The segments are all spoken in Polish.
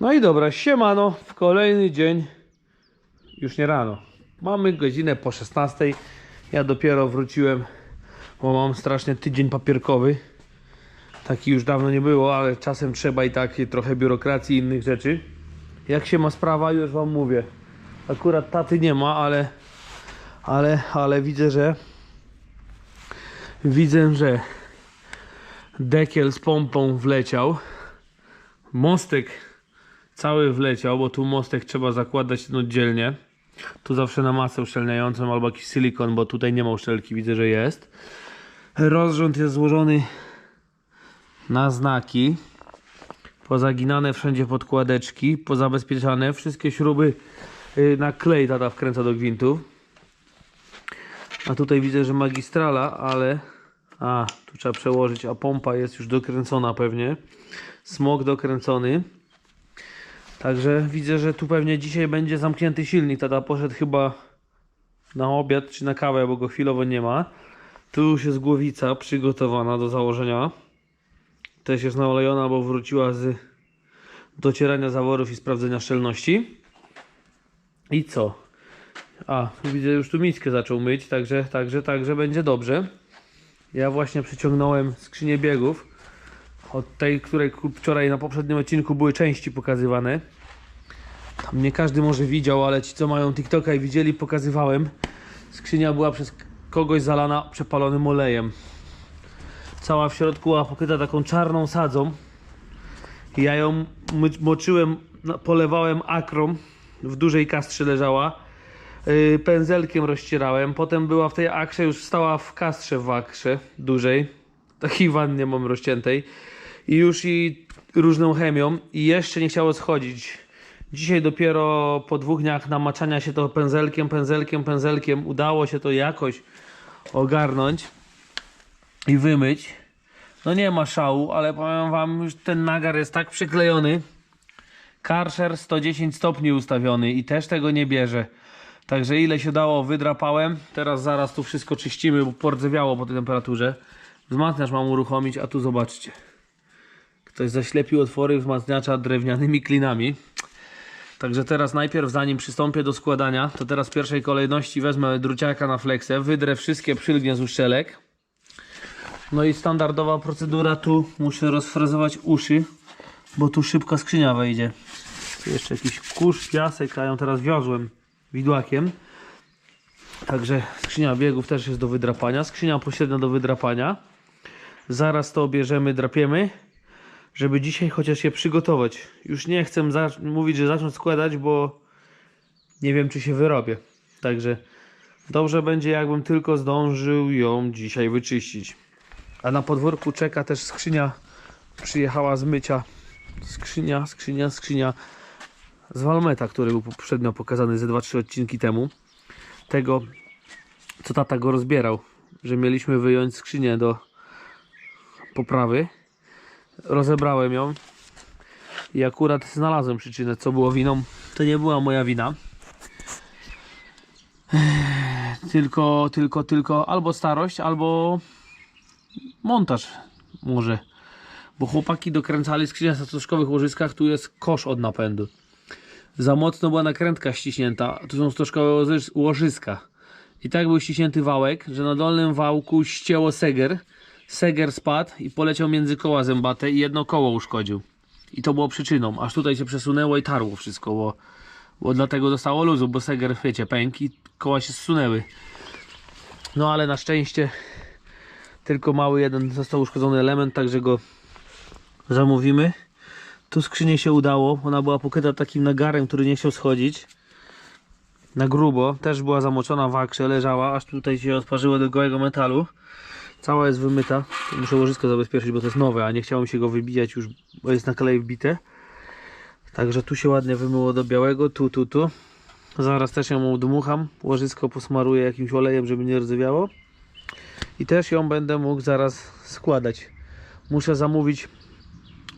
No i dobra, siemano, w kolejny dzień, już nie rano. Mamy godzinę po 16. Ja dopiero wróciłem, bo mam strasznie tydzień papierkowy. Taki już dawno nie było, ale czasem trzeba i tak trochę biurokracji i innych rzeczy. Jak się ma sprawa, już wam mówię. Akurat taty nie ma, ale ale, ale widzę, że widzę, że dekiel z pompą wleciał. Mostek cały wleciał, bo tu mostek trzeba zakładać oddzielnie. Tu zawsze na masę uszczelniającą albo jakiś silikon, bo tutaj nie ma uszczelki, widzę, że jest. Rozrząd jest złożony na znaki. Pozaginane wszędzie podkładeczki, pozabezpieczane. Wszystkie śruby y, na klej tata wkręca do gwintów. A tutaj widzę, że magistrala, ale... A, tu trzeba przełożyć, a pompa jest już dokręcona pewnie. Smok dokręcony. Także widzę, że tu pewnie dzisiaj będzie zamknięty silnik. Tata poszedł chyba na obiad czy na kawę, bo go chwilowo nie ma. Tu już jest głowica przygotowana do założenia. Też jest naolejona, bo wróciła z docierania zaworów i sprawdzenia szczelności. I co? A, widzę, już tu miskę zaczął myć, także, także, także będzie dobrze. Ja właśnie przyciągnąłem skrzynię biegów. Od tej, której wczoraj na poprzednim odcinku były części pokazywane. Tam nie każdy może widział, ale ci co mają TikToka i widzieli, pokazywałem. Skrzynia była przez kogoś zalana przepalonym olejem. Cała w środku była pokryta taką czarną sadzą. Ja ją moczyłem, polewałem akrą. W dużej kastrze leżała. Yy, pędzelkiem rozcierałem. Potem była w tej akrze, już stała w kastrze w akrze dużej. Takiej wannie mam rozciętej. I już i różną chemią. I jeszcze nie chciało schodzić. Dzisiaj dopiero po dwóch dniach namaczania się to pędzelkiem, pędzelkiem, pędzelkiem udało się to jakoś ogarnąć i wymyć. No nie ma szału, ale powiem wam, już ten nagar jest tak przyklejony. Karcher 110 stopni ustawiony i też tego nie bierze. Także ile się dało wydrapałem. Teraz zaraz tu wszystko czyścimy, bo pordzewiało po tej temperaturze. Wzmacniacz mam uruchomić, a tu zobaczcie. Ktoś zaślepił otwory wzmacniacza drewnianymi klinami. Także teraz najpierw zanim przystąpię do składania, to teraz w pierwszej kolejności wezmę druciaka na flexę, wydrę wszystkie przylgnie z uszczelek. No i standardowa procedura tu muszę rozfrezować uszy, bo tu szybko skrzynia wejdzie. Tu jeszcze jakiś kurz, piasek, a ją teraz wiozłem widłakiem. Także skrzynia biegów też jest do wydrapania, skrzynia pośrednia do wydrapania. Zaraz to bierzemy, drapiemy, żeby dzisiaj chociaż się przygotować. Już nie chcę mówić, że zacząć składać, bo nie wiem, czy się wyrobię. Także dobrze będzie, jakbym tylko zdążył ją dzisiaj wyczyścić. A na podwórku czeka też skrzynia. Przyjechała z mycia. Skrzynia, skrzynia, skrzynia z Walmeta, który był poprzednio pokazany ze 2-3 odcinki temu. Tego, co tata go rozbierał, że mieliśmy wyjąć skrzynię do poprawy. Rozebrałem ją i akurat znalazłem przyczynę, co było winą. To nie była moja wina. Tylko, tylko, tylko albo starość, albo montaż może. Bo chłopaki dokręcali skrzynia na stożkowych łożyskach, tu jest kosz od napędu. Za mocno była nakrętka ściśnięta, tu są stożkowe łożys- łożyska. I tak był ściśnięty wałek, że na dolnym wałku ścięło seger. Seger spadł i poleciał między koła zębate i jedno koło uszkodził. I to było przyczyną, aż tutaj się przesunęło i tarło wszystko, bo, bo dlatego dostało luzu, bo seger, wiecie, pękł i koła się zsunęły. No ale na szczęście tylko mały jeden został uszkodzony element, także go zamówimy. Tu skrzynię się udało, ona była pokryta takim nagarem, który nie chciał schodzić. Na grubo, też była zamoczona w akrze, leżała, aż tutaj się odparzyło do gołego metalu. Cała jest wymyta. Muszę łożysko zabezpieczyć, bo to jest nowe, a nie chciało mi się go wybijać już, bo jest na klej wbite. Także tu się ładnie wymyło do białego, tu, tu, tu. Zaraz też ją udmucham, łożysko posmaruję jakimś olejem, żeby nie rdzewiało. I też ją będę mógł zaraz składać. Muszę zamówić,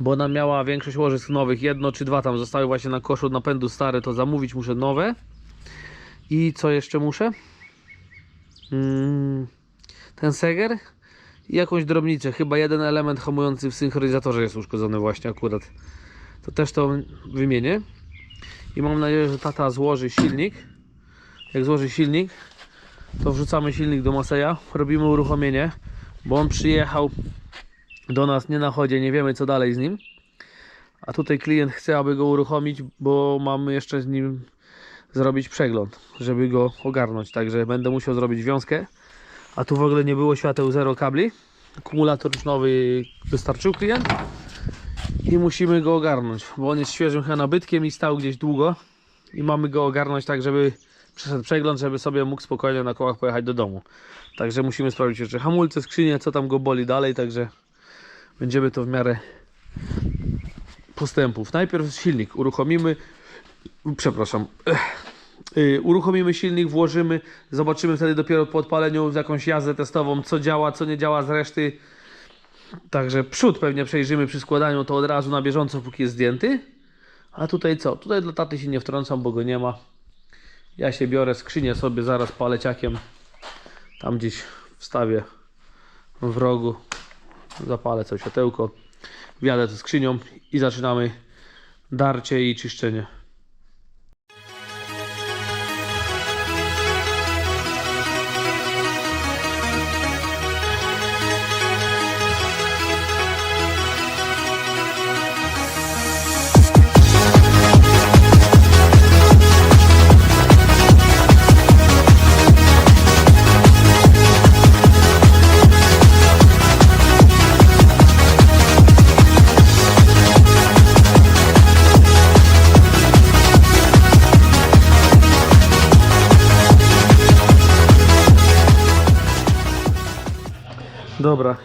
bo ona miała większość łożysk nowych, jedno czy dwa tam zostały właśnie na koszu napędu stare, to zamówić muszę nowe. I co jeszcze muszę? Mm, ten seger i jakąś drobnicę. Chyba jeden element hamujący w synchronizatorze jest uszkodzony właśnie akurat. to też to wymienię. I mam nadzieję, że tata złoży silnik. Jak złoży silnik, to wrzucamy silnik do Maseja, robimy uruchomienie, bo on przyjechał do nas nie na chodzie, nie wiemy co dalej z nim. A tutaj klient chce, aby go uruchomić, bo mamy jeszcze z nim zrobić przegląd, żeby go ogarnąć. Także będę musiał zrobić wiązkę. A tu w ogóle nie było świateł, zero kabli. Akumulator już nowy wystarczył klient. I musimy go ogarnąć, bo on jest świeżym chyba nabytkiem i stał gdzieś długo. I mamy go ogarnąć tak, żeby przeszedł przegląd, żeby sobie mógł spokojnie na kołach pojechać do domu. Także musimy sprawdzić jeszcze hamulce, skrzynie, co tam go boli dalej, także będziemy to w miarę postępów. Najpierw silnik uruchomimy, przepraszam, uruchomimy silnik, włożymy, zobaczymy wtedy dopiero po odpaleniu jakąś jazdę testową, co działa, co nie działa z reszty. Także przód pewnie przejrzymy przy składaniu to od razu na bieżąco, póki jest zdjęty. A tutaj co? Tutaj dla taty się nie wtrącam, bo go nie ma. Ja się biorę skrzynię sobie zaraz paleciakiem. Tam gdzieś wstawię w rogu. Zapalę co światełko. Wjadę to skrzynią i zaczynamy darcie i czyszczenie.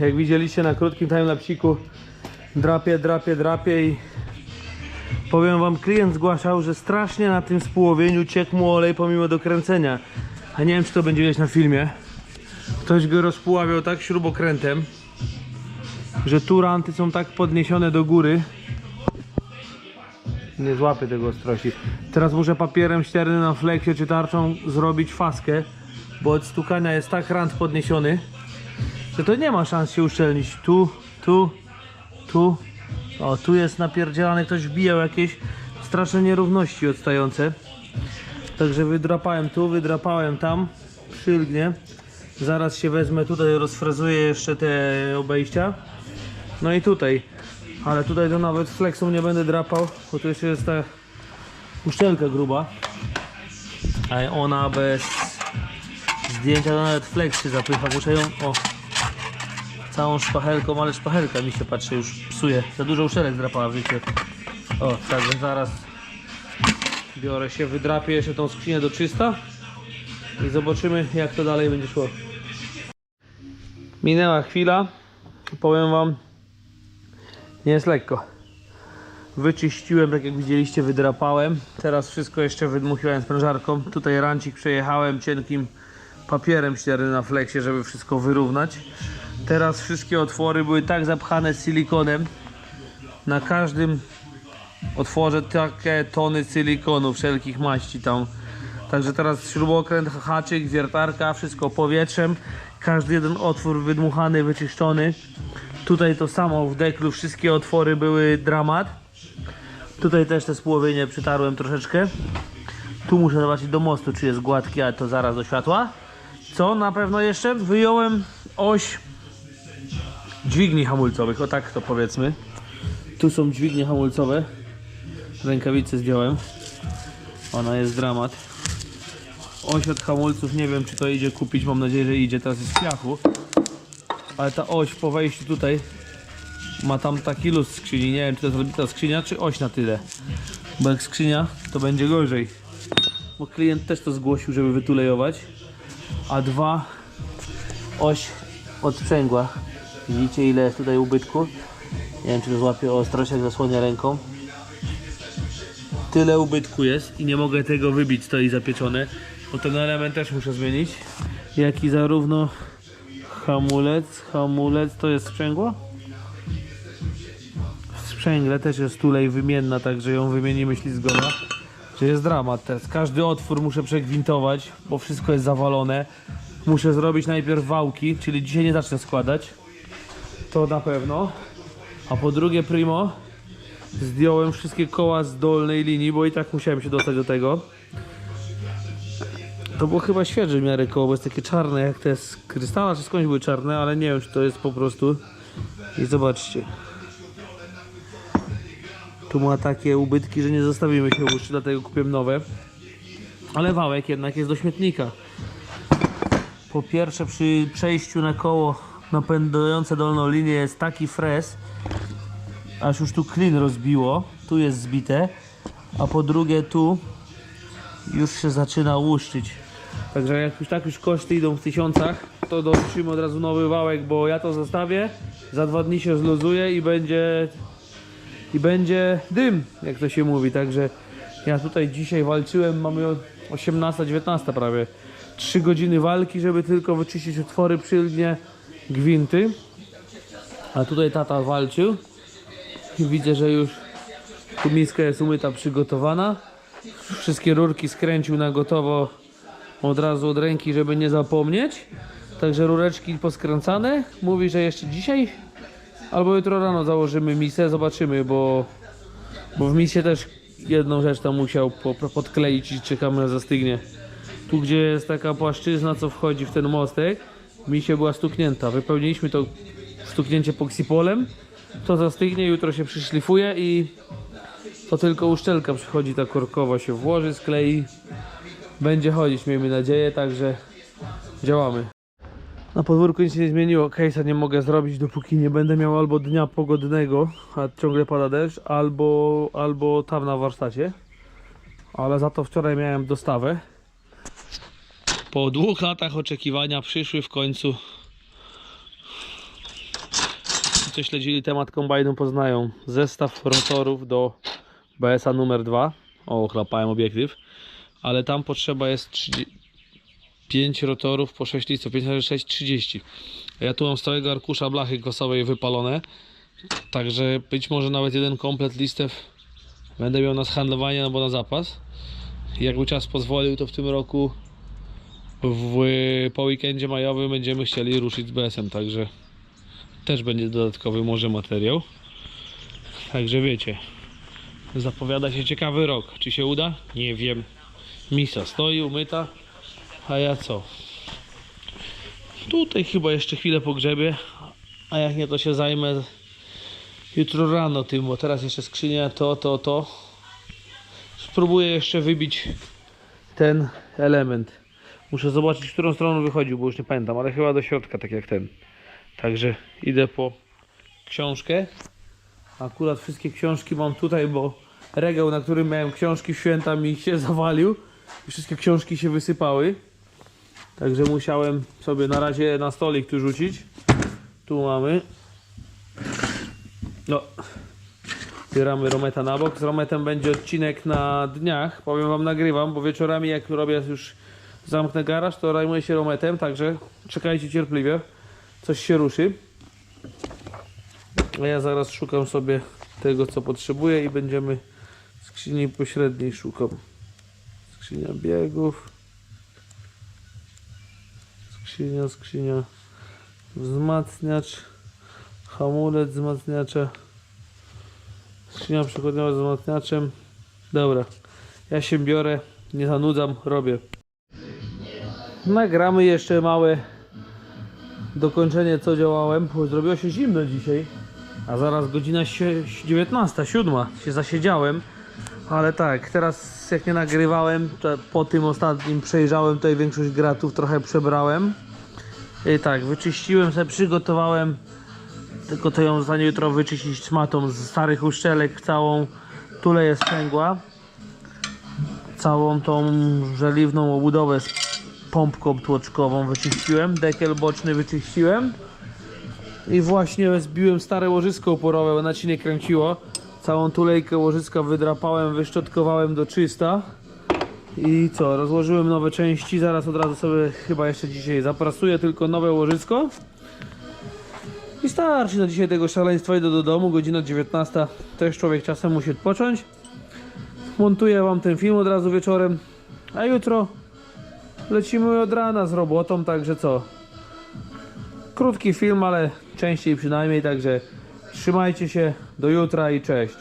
Jak widzieliście na krótkim timelapsiku drapie, drapie, drapie i powiem wam, klient zgłaszał, że strasznie na tym społowieniu ciekł mu olej pomimo dokręcenia. A nie wiem czy to będzie widać na filmie. Ktoś go rozpuławiał tak śrubokrętem, że tu ranty są tak podniesione do góry. Nie złapię tego ostrości. Teraz muszę papierem ściernym na fleksie czy tarczą zrobić faskę, bo od stukania jest tak rant podniesiony że to nie ma szans się uszczelnić. Tu, tu, tu. O, tu jest napierdzielany, ktoś wbijał jakieś straszne nierówności odstające. Także wydrapałem tu, wydrapałem tam, przylgnie. Zaraz się wezmę tutaj, rozfrezuję jeszcze te obejścia. No i tutaj. Ale tutaj to nawet flexą nie będę drapał, bo tu jeszcze jest ta uszczelka gruba. A ona bez zdjęcia to nawet flex się zapycha. Muszę ją, o, całą szpachelką, ale szpachelka mi się patrzy już psuje. Za dużo uszelek drapała w życiu. O, także zaraz biorę się, wydrapię jeszcze tą skrzynię do czysta i zobaczymy jak to dalej będzie szło. Minęła chwila, powiem wam, nie jest lekko. Wyczyściłem, tak jak widzieliście, wydrapałem. Teraz wszystko jeszcze wydmuchiłem sprężarką. Tutaj rancik przejechałem cienkim papierem ściernym na flexie, żeby wszystko wyrównać. Teraz wszystkie otwory były tak zapchane silikonem. Na każdym otworze takie tony silikonu, wszelkich maści tam. Także teraz śrubokręt, haczyk, wiertarka, wszystko powietrzem. Każdy jeden otwór wydmuchany, wyczyszczony. Tutaj to samo w deklu, wszystkie otwory były dramat. Tutaj też te spłowienie przytarłem troszeczkę. Tu muszę zobaczyć do mostu, czy jest gładki, ale to zaraz do światła. Co na pewno jeszcze? Wyjąłem oś dźwigni hamulcowych, o tak to powiedzmy. Tu są dźwignie hamulcowe. Rękawice zdjąłem. Ona jest dramat. Oś od hamulców, nie wiem czy to idzie kupić, mam nadzieję, że idzie, teraz jest w piachu. Ale ta oś po wejściu tutaj ma tam taki luz skrzyni, nie wiem czy to jest rozbita skrzynia, czy oś na tyle. Bo jak skrzynia, to będzie gorzej. Bo klient też to zgłosił, żeby wytulejować. A dwa, oś od sprzęgła. Widzicie ile jest tutaj ubytku? Nie wiem czy to złapie ostrość, jak zasłania ręką. Tyle ubytku jest i nie mogę tego wybić, stoi zapieczone. Bo ten element też muszę zmienić. Jak i zarówno hamulec, hamulec to jest sprzęgło? W sprzęgle też jest tulej wymienna, także ją wymienimy ślizgona. Czy jest dramat teraz. Każdy otwór muszę przegwintować, bo wszystko jest zawalone. Muszę zrobić najpierw wałki, czyli dzisiaj nie zacznę składać. To na pewno. A po drugie, primo, Zdjąłem wszystkie koła z dolnej linii, bo i tak musiałem się dostać do tego. To było chyba świeże w miarę koło, bo jest takie czarne, jak te z krystala, czy skądś były czarne, ale nie wiem, czy to jest po prostu. I zobaczcie. Tu ma takie ubytki, że nie zostawimy się łuszczy, dlatego kupiłem nowe. Ale wałek jednak jest do śmietnika. Po pierwsze przy przejściu na koło napędzające dolną linię jest taki fres, aż już tu klin rozbiło, tu jest zbite, a po drugie tu już się zaczyna łuszczyć. Także jak już tak już koszty idą w tysiącach, to dołączymy od razu nowy wałek, bo ja to zostawię, za dwa dni się zluzuje i będzie i będzie dym, jak to się mówi. Także ja tutaj dzisiaj walczyłem, mamy 18-19 prawie. 3 godziny walki, żeby tylko wyczyścić otwory przylgnie gwinty. A tutaj tata walczył. Widzę, że już tu miska jest umyta, przygotowana. Wszystkie rurki skręcił na gotowo od razu od ręki, żeby nie zapomnieć. Także rureczki poskręcane. Mówi, że jeszcze dzisiaj albo jutro rano założymy misę, zobaczymy, bo, bo w misie też jedną rzecz tam musiał po, po- podkleić i czekamy na zastygnie. Tu gdzie jest taka płaszczyzna, co wchodzi w ten mostek, misie była stuknięta. Wypełniliśmy to stuknięcie poksipolem. To zastygnie, jutro się przyszlifuje i to tylko uszczelka przychodzi, ta korkowa się włoży, sklei. Będzie chodzić, miejmy nadzieję, także działamy. Na podwórku nic się nie zmieniło. Case'a nie mogę zrobić, dopóki nie będę miał albo dnia pogodnego, a ciągle pada deszcz, albo, albo tam na warsztacie. Ale za to wczoraj miałem dostawę. Po dwóch latach oczekiwania przyszły w końcu. Co śledzili temat kombajnu poznają zestaw rotorów do BS-a numer 2. O, chlapałem obiektyw. Ale tam potrzeba jest 30, 5 rotorów po 6 listów, 5 razy 6, 30. A Ja tu mam z całego arkusza blachy kosowej wypalone. Także być może nawet jeden komplet listew będę miał na zhandlowanie albo na zapas. Jakby czas pozwolił, to w tym roku w, po weekendzie majowym będziemy chcieli ruszyć z BS-em, także też będzie dodatkowy może materiał. Także wiecie, zapowiada się ciekawy rok. Czy się uda? Nie wiem. Misa stoi umyta. A ja co? Tutaj chyba jeszcze chwilę pogrzebię, a jak nie to się zajmę jutro rano tym, bo teraz jeszcze skrzynia to, to, to. Spróbuję jeszcze wybić ten element. Muszę zobaczyć, którą stroną wychodził, bo już nie pamiętam, ale chyba do środka, tak jak ten. Także idę po książkę. Akurat wszystkie książki mam tutaj, bo regał, na którym miałem książki w święta mi się zawalił i wszystkie książki się wysypały. Także musiałem sobie na razie na stolik tu rzucić. Tu mamy. No. Zbieramy rometa na bok. Z rometem będzie odcinek na dniach. Powiem wam, nagrywam, bo wieczorami jak robię już zamknę garaż, to zajmuję się rometem, także czekajcie cierpliwie. Coś się ruszy. A ja zaraz szukam sobie tego, co potrzebuję i będziemy skrzyni pośredniej szukam. Skrzynia biegów. Skrzynia, skrzynia. Wzmacniacz. Hamulec wzmacniacza. Skrzynia przechodniowa z wzmacniaczem. Dobra. Ja się biorę. Nie zanudzam. Robię. Nagramy jeszcze małe dokończenie co działałem, zrobiło się zimno dzisiaj. A zaraz godzina sie- 19, 7 się zasiedziałem. Ale tak, teraz jak nie nagrywałem, po tym ostatnim przejrzałem tutaj większość gratów, trochę przebrałem. I tak, wyczyściłem sobie, przygotowałem. Tylko to ją zostanie jutro wyczyścić szmatą z starych uszczelek, całą tulę jest pęgła. Całą tą żeliwną obudowę pompką tłoczkową wyczyściłem. Dekiel boczny wyczyściłem. I właśnie zbiłem stare łożysko oporowe, bo na ci nie kręciło. Całą tulejkę łożyska wydrapałem, wyszczotkowałem do czysta. I co, rozłożyłem nowe części, zaraz od razu sobie chyba jeszcze dzisiaj zaprasuję tylko nowe łożysko. I starczy na dzisiaj tego szaleństwa, idę do domu, godzina 19, też człowiek czasem musi odpocząć. Montuję wam ten film od razu wieczorem, a jutro lecimy od rana z robotą, także co? Krótki film, ale częściej przynajmniej, także trzymajcie się, do jutra i cześć.